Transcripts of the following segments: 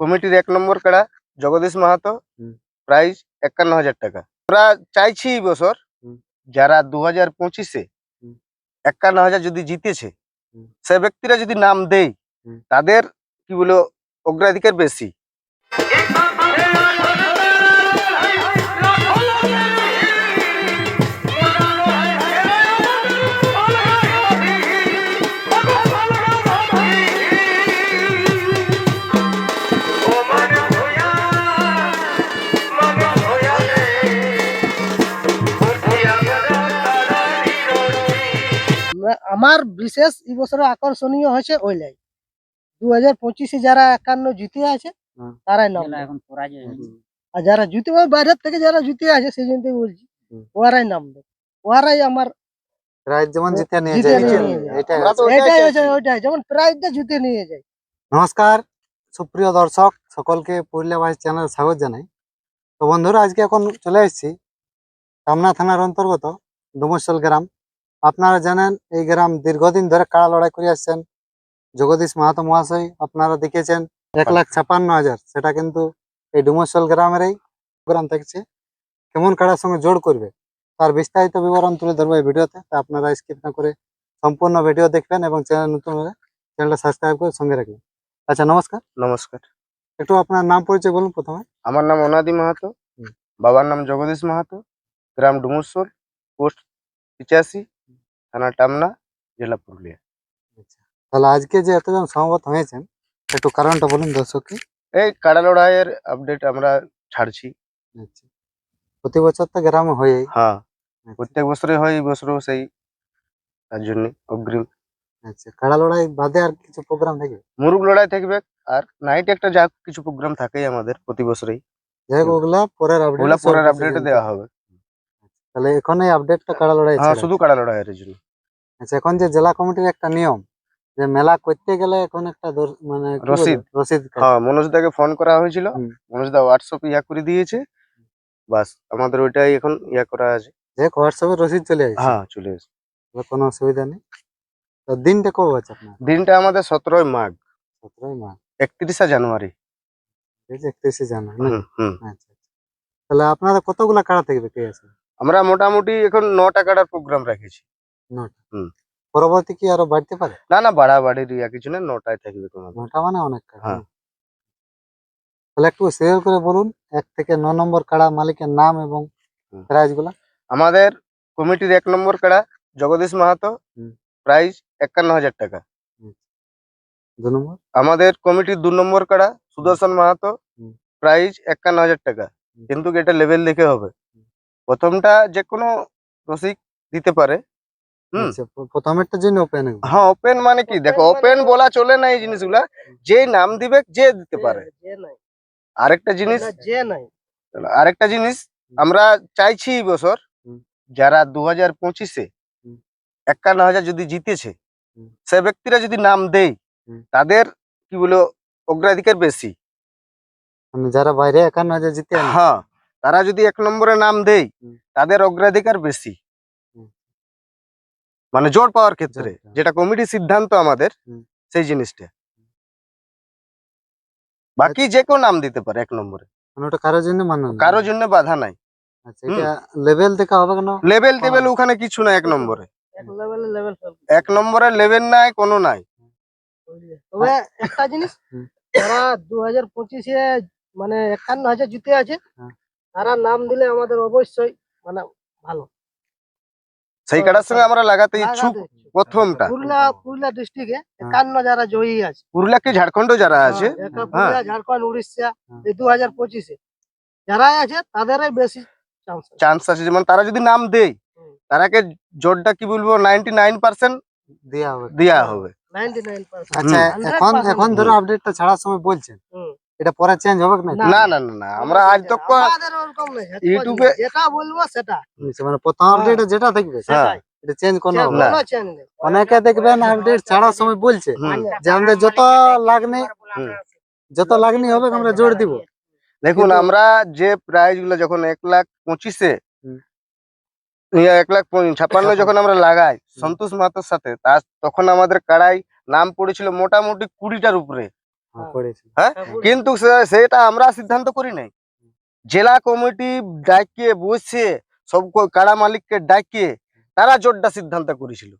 কমিটির এক নম্বর কেড়া জগদীশ মাহাতো। প্রাইস একান্ন হাজার টাকা। আমরা চাইছি এই বছর যারা দু হাজার পঁচিশে একান্ন হাজার যদি জিতেছে সে ব্যক্তিরা যদি নাম দেয় তাদের কি বলো অগ্রাধিকার বেশি। আমা- আমার বিশেষ এই বছরে আকর্ষণীয় হয়েছে ওই লাই দু হাজার পঁচিশে যারা একান্ন জিতে আছে তারাই নাম এখন পরাজয় আর যারা জিতে বাইরের থেকে যারা জিতে আছে সেই জন্য বলছি। ওরাই নাম দেবে ওরাই আমার যেমন জিতে নিয়ে যায় এটাই- হচ্ছে ওইটাই যেমন প্রাইজটা জিতে নিয়ে যায়। নমস্কার সুপ্রিয় দর্শক সকলকে পুরুলিয়া ভাইস চ্যানেল স্বাগত জানাই। তো বন্ধুরা আজকে এখন চলে এসেছি কামনা থানার অন্তর্গত ডুমসল গ্রাম। আপনারা জানেন এই গ্রাম দীর্ঘদিন ধরে কাড়া লড়াই করে আসছেন। জগদীশ মাহাতো মহাশয় আপনারা দেখেছেন এক লাখ ছাপান্ন হাজার। সেটা কিন্তু এই ডুমসল গ্রামেরই গ্রাম থাকছে কেমন কাড়ার সঙ্গে জোর করবে তার বিস্তারিত বিবরণ তুলে ধরবো এই ভিডিওতে। তা আপনারা স্কিপ না করে সম্পূর্ণ ভিডিও দেখবেন এবং চ্যানেল নতুন হলে চ্যানেলটা সাবস্ক্রাইব করে সঙ্গে রাখবেন। আচ্ছা নমস্কার। নমস্কার। একটু আপনার নাম পরিচয় বলুন প্রথমে। আমার নাম অনাদি মাহাতো। বাবার নাম জগদীশ মাহাতো। গ্রাম ডুমুরসোল পোস্ট পিচাশি। থানা টামনা জেলা পুরুলিয়া। তাহলে আজকে যে এতজন সমবেত হয়েছেন একটু কারণটা বলুন দর্শককে। এই কাড়া লড়াইয়ের আপডেট আমরা ছাড়ছি। আচ্ছা। প্রতি বছর তো গ্রামে হয়েই। হ্যাঁ। আচ্ছা, প্রত্যেক বছরে হয় এই বছরও সেই তার জন্য অগ্রিম। আচ্ছা কাড়া লড়াই বাদে আর কিছু প্রোগ্রাম থাকবে? মুরুগ লড়াই থাকবে আর নাইট একটা যা কিছু প্রোগ্রাম থাকেই আমাদের প্রতি বছরেই। যাই হোক ওগুলা পরের আপডেট ওগুলা পরের আপডেটে দেওয়া হবে। তাহলে এখন এই আপডেটটা কাড়া লড়াই হ্যাঁ শুধু কাড়া লড়াইয়ের জন্য আচ্ছা এখন যে জেলা কমিটির একটা নিয়ম যে মেলা করতে গেলে এখন একটা মানে রসিদ। রসিদ। হ্যাঁ মনোজদাকে ফোন করা হয়েছিল। মনোজদা হোয়াটসঅ্যাপ ইয়া করে দিয়েছে। বাস আমাদের ওইটাই এখন ইয়া করা আছে। যে হোয়াটসঅ্যাপে রসিদ চলে আসছে। হ্যাঁ চলে এসে কোনো অসুবিধা নেই। তো দিনটা কবে আছে আপনার? দিনটা আমাদের সতেরোই মাঘ। সতেরোই মাস একত্রিশে জানুয়ারি। একত্রিশে জানুয়ারি হুম, হুম। আচ্ছা আচ্ছা। তাহলে আপনারা কতগুলা কাড়া থাকবে কে আছে আমরা মোটামুটি এখন নটা কাটার প্রোগ্রাম রেখেছি। হুম। পরবর্তী কি আরও বাড়তে পারে? না না বাড়াবাড়ির ইয়া কিছু না নটায় থাকবে তোমাদের। নটা মানে অনেক হ্যাঁ। তাহলে একটু শেয়ার করে বলুন এক থেকে ন নম্বর কাড়া মালিকের নাম এবং। প্রাইজগুলা। আমাদের কমিটির এক নম্বর কাড়া জগদীশ মাহাতো প্রাইজ একান্ন হাজার টাকা। দু নম্বর? আমাদের কমিটির দু নম্বর কাড়া সুদর্শন মাহাতো প্রাইজ একান্ন হাজার টাকা। কিন্তু এটা লেভেল দেখে হবে। প্রথমটা যে কোনো রসিক দিতে পারে। হুম। আচ্ছা জন্য ওপেন হ্যাঁ ওপেন মানে কি? দেখো ওপেন মানে- বলা চলে না এই জিনিসগুলা। যে নাম দিবে যে দিতে পারে। আরেকটা জিনিস যে নাই। আরেকটা জিনিস আমরা চাইছি এই বছর যারা দু হাজার পঁচিশে একান্ন হাজার যদি জিতেছে সে ব্যক্তিরা যদি নাম দেয় তাদের কি বলো অগ্রাধিকার বেশি। মানে যারা বাইরে একান্ন হাজার জিতে হ্যাঁ। তারা যদি এক নম্বরে নাম দেয় তাদের অগ্রাধিকার বেশি। মানে জোর পাওয়ার ক্ষেত্রে যেটা কমিটির সিদ্ধান্ত আমাদের সেই জিনিসটা। বাকি যে কেউ নাম দিতে পারে এক নম্বরে। মানে ওটা কারোর জন্য মান্য কারোর জন্য বাধা নাই। আচ্ছা লেভেল দেখা হবে কেন? লেভেল টেবেল ওখানে কিছু না এক নম্বরে। এক লেভেলে লেভেল এক নম্বরে লেভেল নাই কোনো নাই। তবে একটা জিনিস। যারা দু হাজার পঁচিশে মানে একান্ন হাজার জিতে আছে হ্যাঁ। তারা নাম দিলে আমাদের অবশ্যই মানে ভালো। সেই কাটার সঙ্গে আমরা লাগাতে ইচ্ছুক প্রথমটা। পুরুলিয়া পুরুলিয়া ডিস্ট্রিক্টে একান্ন যারা জয়ী আছে। পুরুলিয়া কি ঝাড়খণ্ড যারা আছে? হ্যাঁ, পুরুলিয়া ঝাড়খণ্ড উড়িষ্যা হ্যাঁ। এই দু হাজার পঁচিশে। যারাই আছে তাদেরই বেশি চান্স চান্স আছে। যেমন তারা যদি নাম দেয়। তারাকে জোরটা কি বলব নাইনটি নাইন পার্সেন্ট দেওয়া হবে। দেওয়া হবে আচ্ছা এখন এখন ধরো আপডেটটা ছাড়ার সময় বলছেন। এটা পরে চেঞ্জ হবে না? না। না না না না আমরা আজ তো ইউটিউবে- যেটা বলব সেটা। আচ্ছা, মানে প্রথম আপডেট যেটা থাকবে সেটাই এটা চেঞ্জ কোনো হবে। না। না। চেঞ্জ অনেকে দেখবেন আপডেট ছাড়ার সময় বলছে যে আমাদের যত লাগনি যত লাগনি হবে আমরা জোর দিব। দেখুন আমরা যে প্রাইজগুলো যখন এক লাখ পঁচিশে এক লাখ ছাপ্পান্ন যখন আমরা লাগাই সন্তোষ মাতার সাথে তখন আমাদের কাড়াই নাম পড়েছিল মোটামুটি কুড়িটার উপরে। হ্যাঁ, হ্যাঁ কিন্তু সেটা আমরা সিদ্ধান্ত করি নাই। জেলা কমিটি ডাকিয়ে বসে সব কাড়া মালিককে ডাকিয়ে তারা জোরটা সিদ্ধান্ত করেছিল।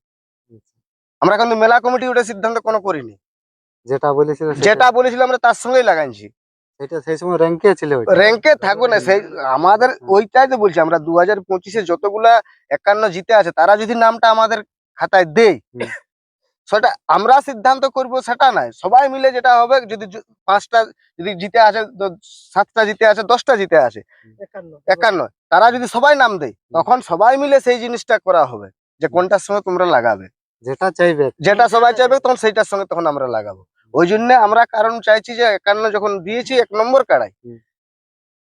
আমরা কিন্তু মেলা কমিটি ওটা সিদ্ধান্ত কোনো করিনি। যেটা বলেছিল যেটা বলেছিল আমরা তার সঙ্গেই লাগাইছি। সেটা সেই সময় র্যাঙ্কে ছিল র্যাঙ্কে থাকবে না সেই আমাদের ওইটাই তো বলছি আমরা দু হাজার পঁচিশে যতগুলা একান্ন জিতে আছে তারা যদি নামটা আমাদের খাতায় দেয়। সেটা আমরা সিদ্ধান্ত করব সেটা নাই সবাই মিলে যেটা হবে যদি পাঁচটা যদি জিতে আসে সাতটা জিতে আসে দশটা জিতে আসে একান্ন। তারা যদি সবাই নাম দেয় তখন সবাই মিলে সেই জিনিসটা করা হবে যে কোনটার সঙ্গে তোমরা লাগাবে। যেটা চাইবে। যেটা সবাই চাইবে তখন সেইটার সঙ্গে তখন আমরা লাগাবো। ওই জন্য আমরা কারণ চাইছি যে একান্ন যখন দিয়েছি এক নম্বর কাড়াই।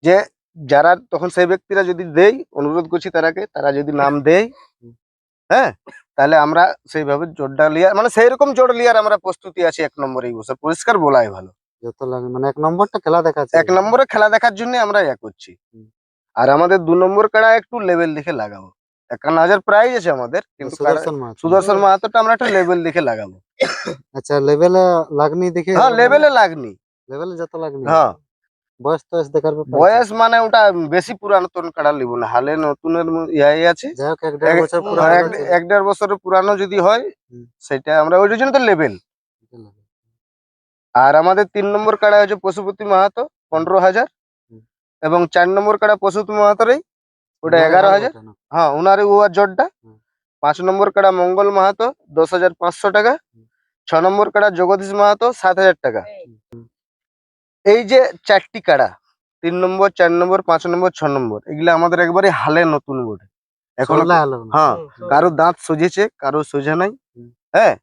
যে যারা তখন সেই ব্যক্তিরা যদি দেয় অনুরোধ করছি তারাকে তারা যদি নাম দেয় হুম। হ্যাঁ? তাহলে আমরা সেইভাবে জোরটা লিয়ার মানে সেই রকম জোর লিয়ার আমরা প্রস্তুতি আছি এক নম্বর এই বছর। পরিষ্কার বলাই ভালো। যত লাগে মানে এক নম্বরটা খেলা দেখাচ্ছে। এক নম্বরে খেলা দেখার জন্য আমরা ইয়া করছি। আর আমাদের দু নম্বর কাড়া একটু লেভেল দেখে লাগাবো। একান্ন হাজার প্রাইজ আছে আমাদের কিন্তু সুদর্শন মাহাতোটা আমরা একটা লেভেল দেখে লাগাবো। আচ্ছা লেভেলে লাগনি দেখে হ্যাঁ লেভেলে লাগনি। লেভেলে যত লাগনি। হ্যাঁ। বয়স টয়স দেখার ব্যাপার বয়স মানে ওটা বেশি পুরাতন কাড়া লিব না হালে নতুনের ইয়াই আছে। যাই হোক এক দেড় বছর পুরো এক- এক দেড় বছরের পুরানো যদি হয় সেটা আমরা ওই জন্য তো লেভেল আর আমাদের তিন নম্বর কাড়া হচ্ছে পশুপতি মাহাতো পনেরো হাজার। এবং চার নম্বর কাড়া পশুপতি মাহাতোরই ওটা এগারো হাজার। হ্যাঁ ওনারই ও জটটা পাঁচ নম্বর কাড়া মঙ্গল মাহাতো দশ হাজার পাঁচশো টাকা। ছ নম্বর কাড়া জগদীশ মাহাতো সাত হাজার টাকা। এই যে চারটি কাড়া তিন নম্বর চার নম্বর পাঁচ নম্বর ছ নম্বর এগুলা আমাদের একবারে হালে নতুন বোর্ডে। এখন হ্যাঁ কারও দাঁত সোজেছে কারও সোজা নাই। হ্যাঁ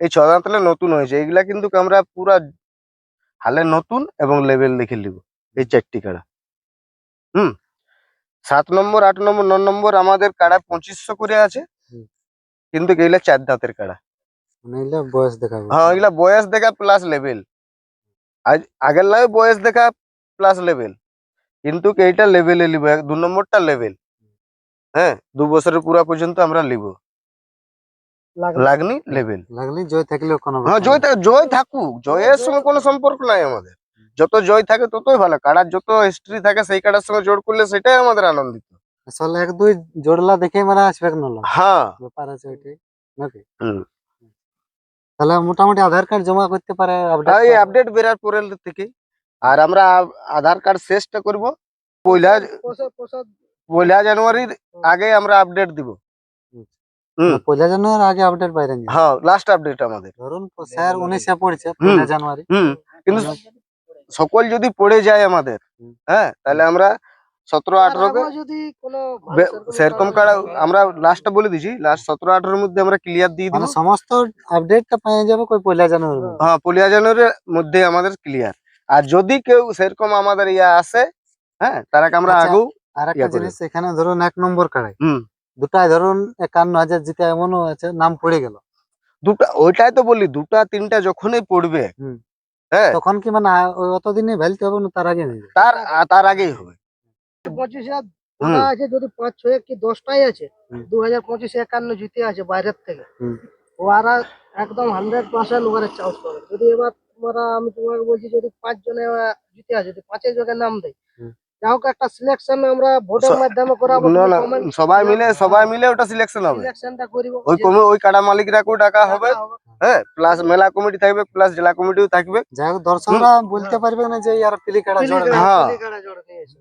এই ছ দাঁতলে নতুন হয়েছে। এগুলা কিন্তু আমরা পুরা হালে নতুন এবং লেভেল লিখে নিব এই চারটি কাড়া। হুম সাত নম্বর আট নম্বর ন নম্বর আমাদের কাড়া পঁচিশশো করে আছে। কিন্তু এগুলা চার দাঁতের কাড়া। বয়স দেখা হ্যাঁ এগুলা বয়স দেখা প্লাস লেভেল আজ আগের লাগে বয়স দেখা প্লাস লেভেল কিন্তু এইটা লেভেলে লিব দু নম্বরটা লেভেল হ্যাঁ দু বছরের পুরা পর্যন্ত আমরা লিব। লাগনি? লেভেল লাগলি জয় থাকলেও কোনো হ্যাঁ জয় থাক- জয় থাকুক জয়ের সঙ্গে কোনো সম্পর্ক নাই আমাদের। যত জয় থাকে ততই ভালো কাড়ার যত হিস্ট্রি থাকে সেই কাড়ার সঙ্গে জোর করলে সেটাই আমাদের আনন্দিত। আসলে এক দুই জোড়লা দেখে মানে আসবে নলা হ্যাঁ। ব্যাপার আছে ওইটাই নাকি? হুম। তাহলে মোটামুটি আধার কার্ড জমা করতে পারে আর এই আপডেট বেরার পরের থেকে। আর আমরা আধার কার্ড শেষটা করব। পয়লা প্রসাদ প্রসাদ পয়লা জানুয়ারির আগে আমরা আপডেট দিব। পয়লা জানুয়ারি আগে আপডেট বাইরে হ্যাঁ লাস্ট আপডেট আমাদের। ধরুন স্যার উনিশে পড়ছে পয়লা জানুয়ারি। কিন্তু সকল যদি পড়ে যায় আমাদের হ্যাঁ তাহলে আমরা সতেরো কোনো সেরকম কাড়া আমরা লাস্টটা বলে দিছি। লাস্ট সতেরো আঠারোর মধ্যে আমরা ক্লিয়ার দিয়ে দিব। সমস্ত আপডেটটা পেয়ে যাবে কই? পয়লা জানুয়ারি হ্যাঁ পলিয়া জানুয়ারির মধ্যে আমাদের ক্লিয়ার আর যদি কেউ সেরকম আমাদের ইয়া আসে হ্যাঁ তারাকে আমরা। আগেও আর একটা জিনিস এখানে ধরুন এক নম্বর কাড়াই। হুম। দুটাই ধরুন একান্ন হাজার জিতে এমনও আছে নাম পড়ে গেল। দুটা ওইটাই তো বলি দুটা তিনটা যখনই পড়বে হুম। হ্যাঁ। তখন কি মানে অতদিনে ভ্যালতে হবে না তার আগে তার তার আগেই হবে। পঁচিশ হাজার আছে যদি পাঁচ ছয় কি দশটাই আছে? দু হাজার পঁচিশে একান্ন জিতে আছে বাইরের থেকে। ওরা একদম হান্ড্রেড পার্সেন্ট ওখানে চান্স পাবে। যদি এবার তোমরা আমি তোমাকে বলছি যদি পাঁচ জনে জিতে আছে যদি পাঁচের জনের নাম দেয় একটা সিলেকশন আমরা ভোটের মাধ্যমে করাবো না না সবাই মিলে সবাই মিলে ওটা সিলেকশন হবে। সিলেকশনটা করিব ওই কমি ওই কাড়া মালিকরাকেও ডাকা হবে। হ্যাঁ প্লাস মেলা কমিটি থাকবে প্লাস জেলা কমিটিও থাকবে। যাই হোক দর্শকরা বলতে পারবে না যে ইয়ার পিলি কাড়া জোর হ্যাঁ।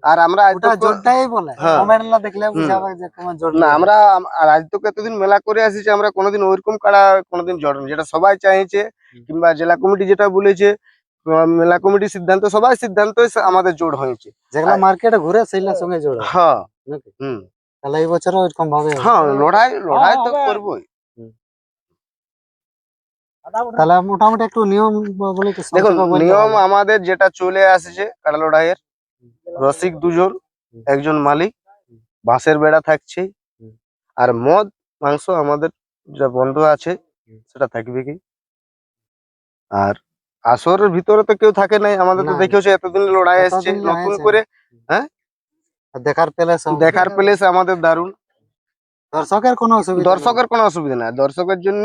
আর আমরা ওটা তো- জোরটাই বলে। হ্যাঁ। কমেন্ট না দেখলে বুঝাবে যে তোমার জোর না আমরা আর আজ তো এতদিন মেলা করে আসিছি আমরা কোনোদিন ওইরকম কাড়া কোনোদিন জড়ানি যেটা সবাই চাইছে কিংবা জেলা কমিটি যেটা বলেছে মেলা কমিটির সিদ্ধান্ত সবাই সিদ্ধান্ত আমাদের জোর হয়েছে। যেগুলা মার্কেটে ঘুরে সেইগুলা সঙ্গে জোর হবে, হ্যাঁ। হুম। তাহলে এই বছর ওইরকম ভাবে হ্যাঁ লড়াই লড়াই তো করবোই। তাহলে মোটামুটি একটু নিয়ম বলে দেখুন নিয়ম আমাদের যেটা চলে আসছে কাড়া লড়াইয়ের। রসিক দুজন একজন মালিক বাঁশের বেড়া থাকছে। আর মদ মাংস আমাদের যা বন্ধ আছে সেটা থাকবে কি? আর আসরের ভিতরে তো কেউ থাকে নাই আমাদের তো না। দেখেওছে এতদিন লড়াই লড়াই নতুন করে আর দেখার পেলে দেখার প্লেস আমাদের দারুণ। দর্শকের কোনো অসুবিধা দর্শকের কোনো অসুবিধা নাই। দর্শকের জন্য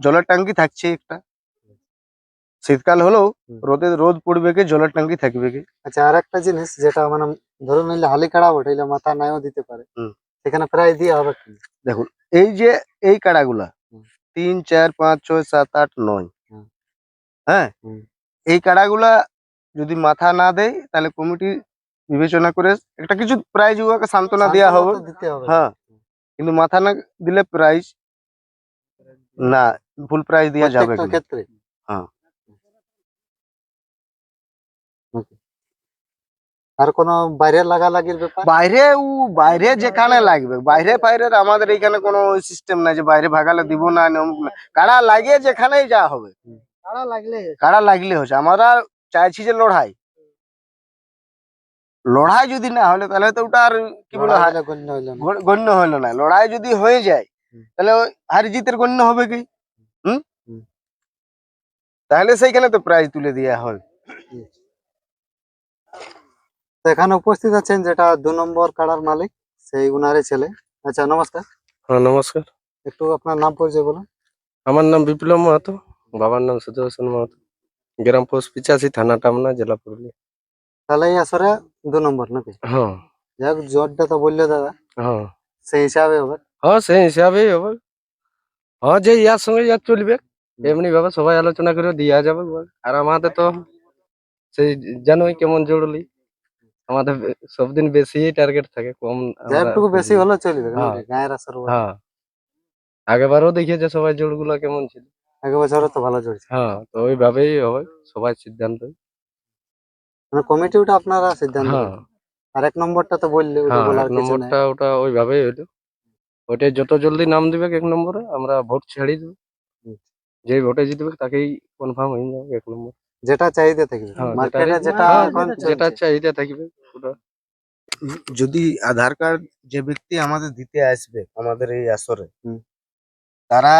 জলের ট্যাঙ্কি থাকছে একটা। শীতকাল হলেও রোদে রোদ পড়বে কি জলের ট্যাঙ্কি থাকবে কি? আচ্ছা আর একটা জিনিস যেটা মানে ধরুন নিলে হালি কাড়া বটাইলে মাথা নাইও দিতে পারে। সেখানে প্রায় দিয়ে হবে কি? এই যে এই কাড়াগুলা। তিন চার পাঁচ ছয় সাত আট নয়। হ্যাঁ? এই কাড়াগুলা যদি মাথা না দেয় তাহলে কমিটি বিবেচনা করে একটা কিছু প্রাইজ ওকে সান্ত্বনা দেওয়া হবে। হ্যাঁ। কিন্তু মাথা না দিলে প্রাইজ না ফুল প্রাইজ দেওয়া যাবে। ক্ষেত্রে। হ্যাঁ। আর কোনো বাইরে লাগালাগির ব্যাপার? বাইরে ও বাইরে যেখানে লাগবে। বাইরে বাইরে আমাদের এখানে কোনো সিস্টেম নাই যে বাইরে ভাগালে দিব না। কাড়া লাগিয়ে যেখানেই যা হবে। তারা লাগলে হচ্ছে আমরা চাইছি যে লড়াই। লড়াই যদি না হলে তাহলে তো ওটা আর কি বলে লড়াই গণ্য হলো না। লড়াই যদি হয়ে যায় তাহলে ওই জিতের গণ্য হবে কি? হুম। হুম। তাহলে সেইখানে তো প্রাইজ তুলে দেওয়া হয়। এখানে উপস্থিত আছেন যেটা দু নম্বর কাড়ার মালিক সেই উনারে ছেলে। আচ্ছা নমস্কার। হ্যাঁ নমস্কার। একটু আপনার নাম পরিচয় বলুন। আমার নাম বিপ্লব মাহাতো। বাবার নাম সুদর্শন মাহাতো গ্রাম পোস্ট পিচাশি থানা টামনা জেলা পুরুলিয়া। তাহলে এই আসরে দু নম্বর নাকি? হ্যাঁ। যাক জোরটা তো বললে দাদা। হ্যাঁ। সেই হিসাবে হবে। হ্যাঁ সেই হিসাবেই হবে। হ্যাঁ যে ইয়ার সঙ্গে ইয়ার চলবে এমনি ভাবে সবাই আলোচনা করে দেওয়া যাবে। আর আমাদের তো সেই জানোই কেমন জরুরি? আমাদের সবদিন বেশি টার্গেট থাকে কম একটু বেশি হলে চলবে হ্যাঁ। গায়ের আসর হ্যাঁ। আগেবারও দেখিয়েছে সবাই জোরগুলো কেমন ছিল। এক বছরে তো ভালো চলছে। হ্যাঁ তো ওইভাবেই হবে সবাই সিদ্ধান্ত মানে কমিটি ওটা আপনারা সিদ্ধান্ত হ্যাঁ। আর এক নম্বরটা তো বললে ওটা হ্যাঁ বলার এক কিছু নাই। নম্বরটা ওটা ওইভাবেই হইল। ওইটাই যত জলদি নাম দিবে এক নম্বরে আমরা ভোট ছেড়ে দেবো। হুম। যে ভোটে জিতবে তাকেই কনফার্ম হয়ে যাবে এক নম্বর। যেটা চাহিদা থাকবে। হ্যাঁ, মার্কেটে যেটা- যেটা হ্যাঁ, এখন যেটা চলছে। চাহিদা থাকবে ওটা। যদি আধার কার্ড যে ব্যক্তি আমাদের দিতে আসবে আমাদের এই আসরে হুম। তারা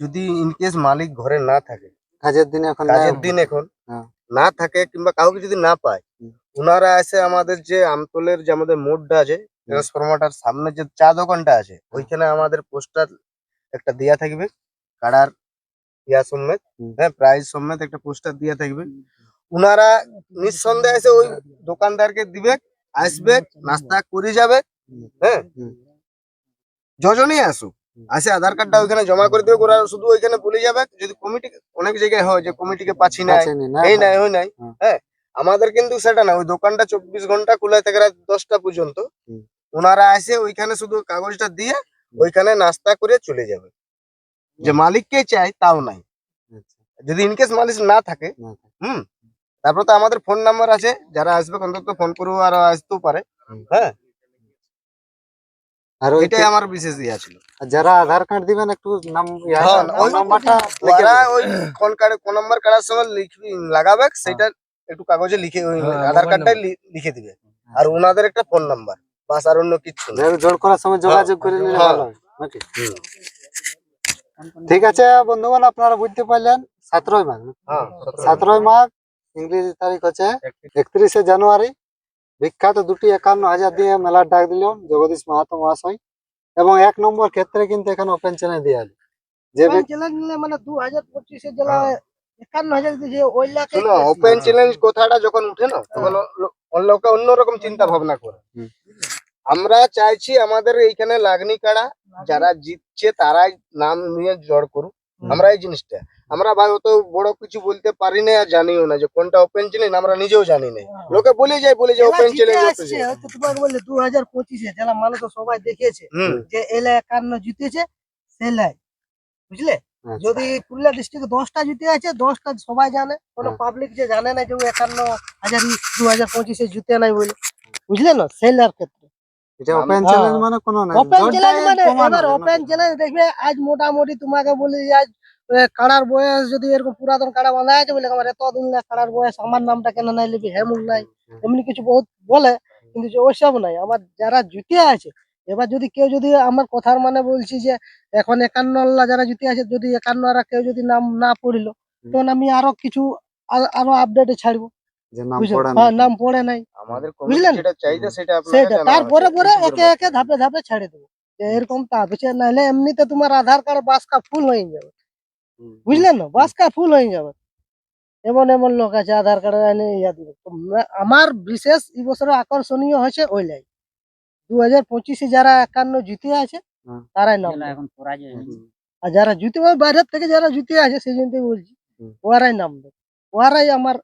যদি ইনকেস মালিক ঘরে না থাকে কাজের দিন এখন কাজের দিন এখন হ্যাঁ। না থাকে কিংবা কাউকে যদি না পায়। ওনারা এসে আমাদের যে আমতলের যে আমাদের মোড়টা আছে ট্রান্সফরমারটার সামনে যে চা দোকানটা আছে ওইখানে আমাদের পোস্টার একটা দেয়া থাকবে কাড়ার ইয়া সমেত হ্যাঁ প্রাইস সমেত একটা পোস্টার দেয়া থাকবে। ওনারা নিঃসন্দেহে এসে ওই দোকানদারকে দিবে আসবে নাস্তা করে যাবে হ্যাঁ। যজনই আসুক। আসে আধার কার্ডটা ওইখানে জমা করে দেবে ওরা শুধু ওইখানে বলে যাবে। যদি কমিটি অনেক জায়গায় হয় যে কমিটিকে পাচ্ছি না এই নাই ওই নাই। হ্যাঁ আমাদের কিন্তু সেটা না ওই দোকানটা চব্বিশ ঘণ্টা খোলা থাকে রাত দশটা পর্যন্ত। ওনারা আসে ওইখানে শুধু কাগজটা দিয়ে ওইখানে নাস্তা করে চলে যাবে। যে মালিককে চাই তাও নাই। আচ্ছা, যদি ইনকেস মালিক না থাকে না থাকে। হুম তারপর তো আমাদের ফোন নাম্বার আছে যারা আসবে অন্তত ফোন করব আর আসতেও পারে। হ্যাঁ। আর ওই এটাই আমার বিশেষ ইয়া ছিল। আর যারা আধার কার্ড দিবেন একটু নাম ইয়া- হ্যাঁ, ওই নাম্বারটা লিখে ওই কোন কার্ড কোন নাম্বার কার্ডের সঙ্গে লিখবি লাগাবে সেটা একটু কাগজে লিখে হ্যাঁ, আধার কার্ডটাই লি- লিখে দিবে। আর ওনাদের একটা ফোন নাম্বার বাস আর অন্য কিচ্ছু না। জোর করার সময় যোগাযোগ করে নিলে হ্যাঁ। ভালো নাকি? ঠিক আছে বন্ধুগণ আপনারা বুঝতে পারলেন সতেরোই মাঘ। হ্যাঁ সতেরোই মাঘ ইংরেজি তারিখ হচ্ছে একত্রিশে জানুয়ারি। বিখ্যাত দুটি একান্ন হাজার দিয়ে মেলার ডাক দিল জগদীশ মাহাতো মহাশয় এবং এক নম্বর ক্ষেত্রে কিন্তু এখানে ওপেন চ্যানেল দিয়ে আছে যে নিলে মানে দু হাজার পঁচিশে জেলা একান্ন হাজার দিয়েছে ওই লাখে ওপেন চ্যালেঞ্জ কথাটা যখন উঠে না তখন লোকে অন্যরকম চিন্তা ভাবনা করে। আমরা চাইছি আমাদের এইখানে লাগনি কাড়া যারা জিতছে তারাই নাম নিয়ে জড় করুক। আমরা এই জিনিসটা আমরা ভাই অত বড় কিছু বলতে পারি না আর জানিও না যে কোনটা ওপেন চ্যালেঞ্জ আমরা নিজেও জানি না। লোকে বলে যায় বলে যে। ওপেন চ্যালেঞ্জ তোমাকে বললে দু হাজার পঁচিশে জেলা মানুষ তো সবাই দেখেছে যে এলা একান্ন জিতেছে সেলাই। বুঝলে? আচ্ছা, যদি পুরুলিয়া ডিস্ট্রিক্টে দশটা জিতে আছে দশটা সবাই জানে কোনো হ্যাঁ। পাবলিক যে জানে না যে ও একান্ন হাজার দু হাজার পঁচিশে জিতে নাই বলে। বুঝলে না? সেলার ক্ষেত্রে। ওপেন হ্যাঁ। চ্যালেঞ্জ মানে কোনো ওপেন চ্যালেঞ্জ মানে এবার ওপেন চ্যালেঞ্জ দেখবে আজ মোটামুটি তোমাকে বলি আজ কাড়ার বয়স যদি এরকম পুরাতন কাড়া বাঁধা আছে বলে আমার এতদিন না কাড়ার বয়স আমার নামটা কেন নাই লিবি হেমুল নাই এমনি কিছু বহুত বলে কিন্তু যে ওইসব নাই। আমার যারা জুতে আছে এবার যদি কেউ যদি আমার কথার মানে বলছি যে এখন একান্ন আল্লাহ যারা জুতে আছে যদি একান্ন আর কেউ যদি নাম না পড়িল তখন আমি আরও কিছু আরও আপডেটে ছাড়বো। নাম বুঝলে পড়া হ্যাঁ নাই। নাম পড়ে নাই। বুঝলেন? তারপরে পরে একে একে ধাপে ধাপে ছেড়ে দেবো। এরকম তা বুঝছে নাহলে এমনিতে তোমার আধার কার্ড বাসকা ফুল হয়ে যাবে। বুঝলেন না? বাসকা ফুল হয়ে যাবে। এমন এমন লোক আছে আধার কার্ড এনে ইয়া দিবে। আমার বিশেষ এই বছর আকর্ষণীয় হয়েছে ওই লাই দু হাজার পঁচিশে যারা একান্ন জিতে আছে তারাই নাম আর যারা জিতে ওই বাইরের থেকে যারা জিতে আছে সেই জন্য বলছি। ওরাই নাম ওরাই আমার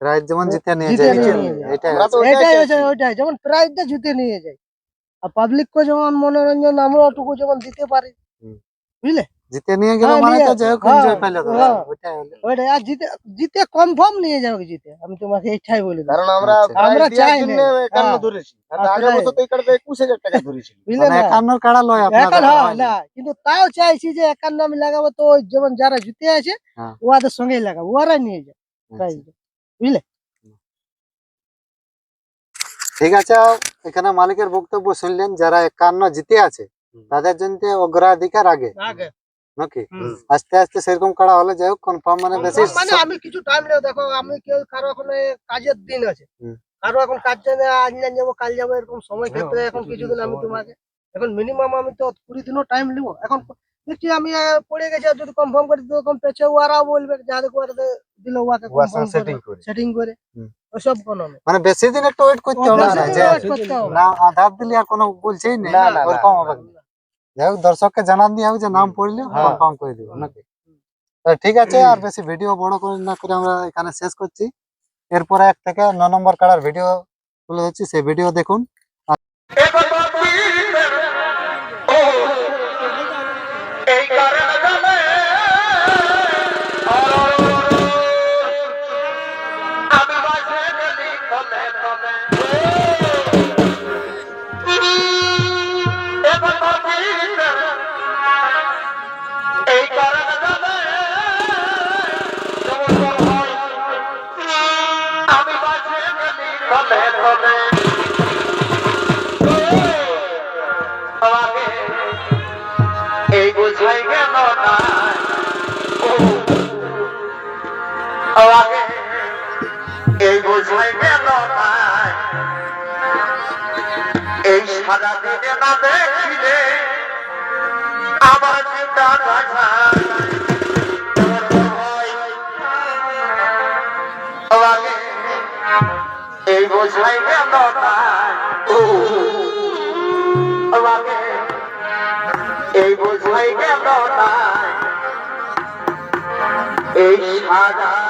প্রাইজ যেমন জিতে নিয়ে যায়। এটাই ওইটাই হচ্ছে ওইটাই। যেমন প্রাইজটা জিতে নিয়ে যায়। আর পাবলিককে যেমন মনোরঞ্জন আমরা ওটুকু যেমন দিতে পারি। জিতে নিয়ে গেল হ্যাঁ, মানে তো যাই হোক হ্যাঁ, এনজয় পাইলে তো। হ্যাঁ। হলো। আর জিতে জিতে কনফার্ম নিয়ে যাবে জিতে? আমি তোমাকে এইটাই বলে দিই কারণ আমরা আচ্ছা। আমরা চাই না। একান্ন। ধরেছি। আর আগের প্রাইজ। বছর তো এই একুশ হাজার টাকা ধরেছিল বুঝলে মানে না একান্নর কাড়া লয় আপনাদের একান্ন না কিন্তু তাও চাইছি যে একান্ন আমি লাগাবো তো যেমন যারা জিতে আছে। ওদের সঙ্গেই লাগাবো ওরাই নিয়ে যায় বুঝলে? ঠিক আছে এখানে মালিকের বক্তব্য শুনলেন যারা একান্ন জিতে আছে তাদের জন্য অগ্রাধিকার আগে। আগে। নাকি? আস্তে আস্তে সেরকম কাড়া হলে যাই হোক কনফার্ম মানে বেশি মানে আমি কিছু টাইম নেব দেখো আমি কেউ কারও এখন কাজের দিন আছে। কারও এখন কাজ জানে আজ না যাব কাল যাব এরকম সময় ক্ষেত্রে এখন কিছুদিন আমি তোমাকে এখন মিনিমাম আমি তো কুড়ি দিনও টাইম নিবো। এখন দেখছি আমি পড়ে গেছি যদি কনফার্ম করে দিতে কম পেছে ওরাও বলবে যাদের করে দিল ওয়াকে ওয়ার সেটিং করে। সেটিং করে। ওসব কোনো মানে বেশি দিন একটু ওয়েট করতে হবে না যে করতে হবে। না আধার দিলে আর কোনো বলছেই না, না, না, ওরকম হবে না। যাই হোক দর্শককে জানান দিয়ে হবে যে নাম পড়লে কম কনফার্ম করে দিব নাকি? ঠিক আছে আর বেশি ভিডিও বড় করে না করে আমরা এখানে শেষ করছি। এরপরে এক থেকে ন নম্বর কাড়ার ভিডিও তুলে হচ্ছে সেই ভিডিও দেখুন। দিনে না দেখিলে আমার চিন্তা রাখা এই এই বোঝাই গেল এই সাদা